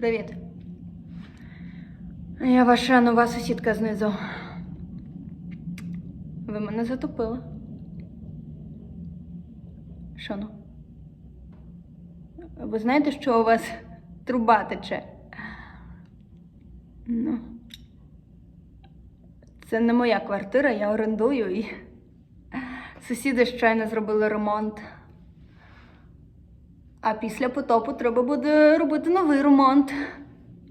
Привіт. Я ваша нова сусідка знизу. Ви мене затопили. Що ну? Ви знаєте, що у вас труба тече? Ну. Це не моя квартира, я орендую і сусіди щойно зробили ремонт. А після потопу треба буде робити новий ремонт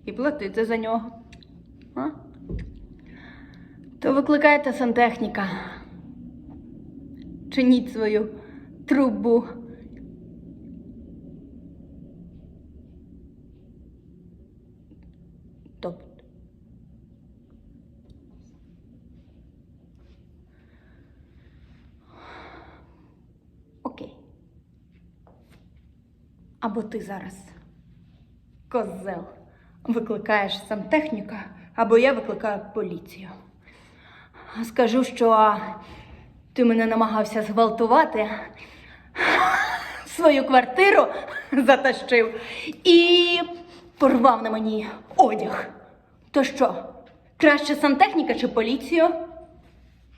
і платити за нього. А? То викликайте сантехніка. Чиніть свою трубу. Тобто. Або ти зараз, козел, викликаєш сантехніка, або я викликаю поліцію. Скажу, що ти мене намагався зґвалтувати, свою квартиру затащив і порвав на мені одяг. То що, краще сантехніка чи поліцію?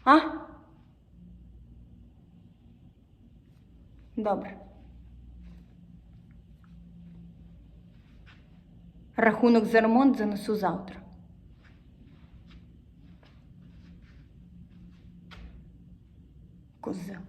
А? Добре. Рахунок за ремонт занесу завтра. Козел.